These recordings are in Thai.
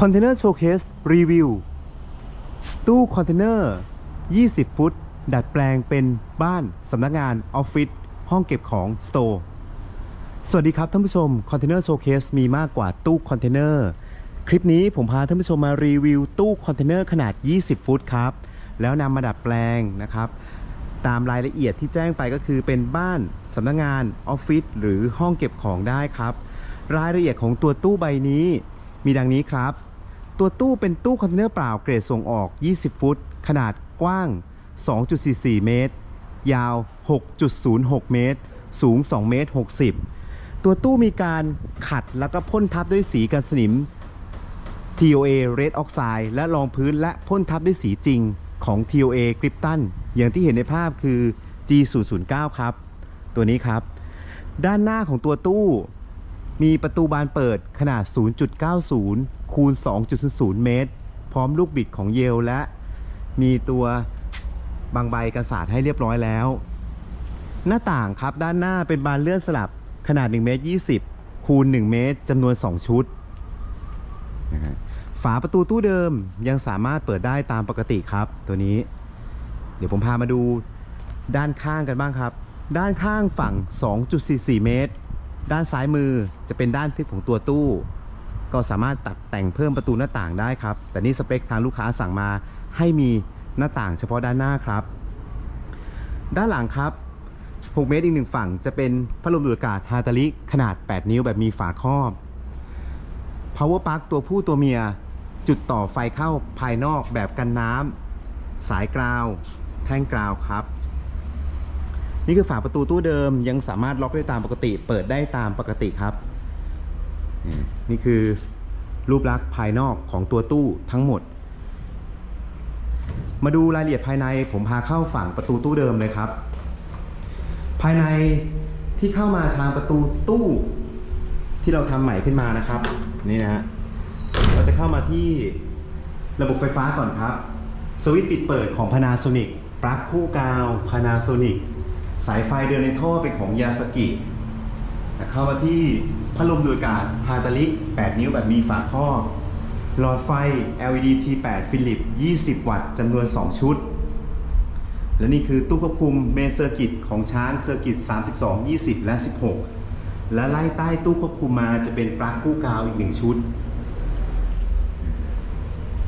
คอนเทนเนอร์โชว์เคสรีวิวตู้คอนเทนเนอร์ 20 ฟุต ดัดแปลงเป็นบ้านสำนักงานออฟฟิศห้องเก็บของสโตร์สวัสดีครับท่านผู้ชมคอนเทนเนอร์โชว์เคสมีมากกว่าตู้คอนเทนเนอร์คลิปนี้ผมพาท่านผู้ชมมารีวิวตู้คอนเทนเนอร์ขนาด 20 ฟุตครับ แล้วนำมาดัดแปลงนะครับ ตามรายละเอียดที่แจ้งไปก็คือเป็นบ้านสำนักงานออฟฟิศหรือห้องเก็บของได้ครับ รายละเอียดของตัวตู้ใบนี้ มีดังนี้ครับ ตัวตู้เป็นตู้คอนเทนเนอร์เปล่าเกรดส่งออก 20 ฟุต ขนาดกว้าง 2.44 เมตร ยาว 6.06 เมตร สูง 2 เมตร 60 ตัวตู้มีการขัดแล้วก็พ่นทับด้วยสีกันสนิม TOA Red Oxide และรองพื้นและพ่นทับด้วยสีจริงของ TOA g r i p t o n อย่างที่เห็นในภาพคือ G009 ครับ ตัวนี้ครับ ด้านหน้าของตัวตู้ มีประตูบานเปิดขนาด 0.90 คูณ 2.00 เมตร พร้อมลูกบิดของเยลและ มีตัวบางใบกระสาดให้เรียบร้อยแล้ว หน้าต่างครับด้านหน้าเป็นบานเลื่อนสลับขนาด1เมตร20 คูณ 1 เมตรจำนวน 2 ชุดนะฮะฝาประตูตู้เดิมยังสามารถเปิดได้ตามปกติครับตัวนี้ เดี๋ยวผมพามาดูด้านข้างกันบ้างครับ ด้านข้างฝั่ง 2.44 เมตร ด้านซ้ายมือจะเป็นด้านทึบของตัวตู้ ก็สามารถตัดแต่งเพิ่มประตูหน้าต่างได้ครับ แต่นี่สเปคทางลูกค้าสั่งมาให้มีหน้าต่างเฉพาะด้านหน้าครับ ด้านหลังครับ 6 เมตรอีกหนึ่งฝั่งจะเป็นพัดลมดูดอากาศฮาตาลิขนาด 8 นิ้วแบบมีฝาครอบ power plug ตัวผู้ตัวเมียจุดต่อไฟเข้าภายนอกแบบกันน้ำสายกราว แท่งกราวครับ นี่คือฝาประตูตู้เดิมยังสามารถล็อกได้ตามปกติ เปิดได้ตามปกติครับ นี่คือรูปลักษณ์ภายนอกของตัวตู้ทั้งหมด มาดูรายละเอียดภายในผมพาเข้าฝั่งประตูตู้เดิมเลยครับ ภายในที่เข้ามาทางประตูตู้ที่เราทำใหม่ขึ้นมานะครับ นี่นะฮะเราจะเข้ามาที่ระบบไฟฟ้าก่อนครับ สวิตช์ปิดเปิดของ Panasonic ปลั๊กคู่กาว Panasonic สายไฟเดินในท่อเป็นของยาสกิเข้ามาที่พัดลมดูดอากาศฮาตาลิก 8 นิ้วแบบมีฝาครอบหลอดไฟ LED T8 ฟิลิป 20 วัตต์จำนวน 2 ชุด และนี่คือตู้ควบคุมเมนเซอร์กิตของช้างเซอร์กิต 32 20 และ 16 และไล่ใต้ตู้ควบคุมมาจะเป็นปลั๊กคู่กาวอีก 1 ชุด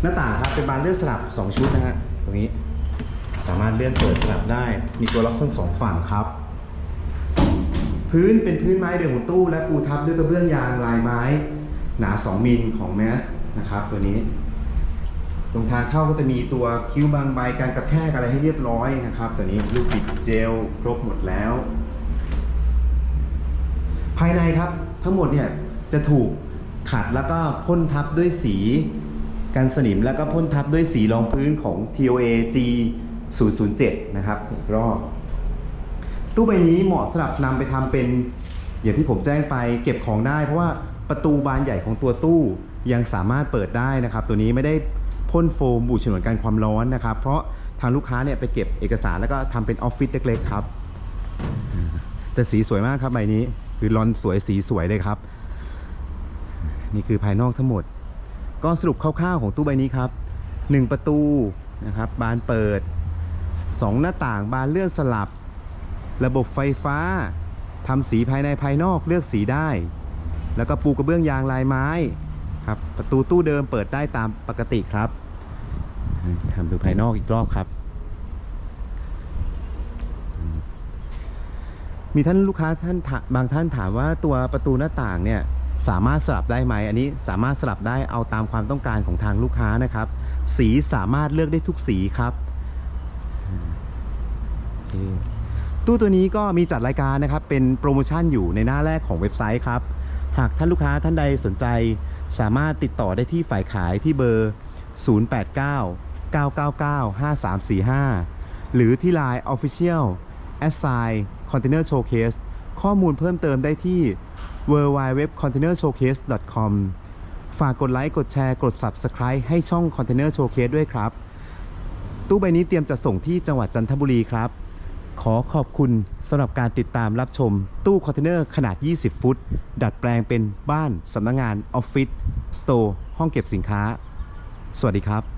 หน้าต่างครับเป็นบานเลื่อนสลับ 2 ชุดนะฮะตรงนี้ สามารถเลื่อนเปิดสลับได้ มีตัวล็อกทั้งสองฝั่งครับ พื้นเป็นพื้นไม้เดิมของตู้ และปูทับด้วยกระเบื้องยางลายไม้ หนา 2มิลของแมสนะครับ ตัวนี้ ตรงทางเข้าก็จะมีตัวคิ้วบางใบการกระแทกอะไรให้เรียบร้อยนะครับ ตัวนี้ลูกบิดเจลครบหมดแล้ว ภายในครับทั้งหมดเนี่ยจะถูกขัดแล้วก็พ่นทับด้วยสีกันสนิมแล้วก็พ่นทับด้วยสีรองพื้นของ TOA G 007 นะครับอีกรอบตู้ใบนี้เหมาะสำหรับนำไปทำเป็นอย่างที่ผมแจ้งไปเก็บของได้ เพราะว่าประตูบานใหญ่ของตัวตู้ยังสามารถเปิดได้นะครับ ตัวนี้ไม่ได้พ่นโฟมบูดฉนวนกันความร้อนนะครับ เพราะทางลูกค้าเนี่ยไปเก็บเอกสารแล้วก็ทำเป็นออฟฟิศเล็กๆครับ แต่สีสวยมากครับใบนี้ คือรอนสวยสีสวยเลยครับ นี่คือภายนอกทั้งหมด ก็สรุปคร่าวๆของตู้ใบนี้ครับ 1 ประตูนะครับบานเปิด 2 หน้าต่างบานเลื่อนสลับ ระบบไฟฟ้าทำสีภายในภายนอกเลือกสีได้ แล้วก็ปูกระเบื้องยางลายไม้ครับประตูตู้เดิมเปิดได้ตามปกติครับทำดูภายนอกอีกรอบครับ มีท่านลูกค้าท่านถาบางท่านถามว่าตัวประตูหน้าต่างเนี่ยสามารถสลับได้ไหม อันนี้สามารถสลับได้เอาตามความต้องการของทางลูกค้านะครับ สีสามารถเลือกได้ทุกสีครับ ตู้ตัวนี้ก็มีจัดรายการนะครับ เป็นโปรโมชั่นอยู่ในหน้าแรกของเว็บไซต์ครับ หากท่านลูกค้าท่านใดสนใจ สามารถติดต่อได้ที่ฝ่ายขายที่เบอร์ 089 999 5345 หรือที่ Line Official Assign Container Showcase ข้อมูลเพิ่มเติมได้ที่ www.containershowcase.com ฝากกดไลค์ กดแชร์ กด Subscribe ให้ช่อง Container Showcase ด้วยครับ ตู้ใบนี้เตรียมจะส่งที่จังหวัดจันทบุรีครับ ขอขอบคุณสำหรับการติดตามรับชม ตู้คอนเทนเนอร์ขนาด 20 ฟุต ดัดแปลงเป็นบ้านสำนักงงานออฟฟิศสโตร์ห้องเก็บสินค้า สวัสดีครับ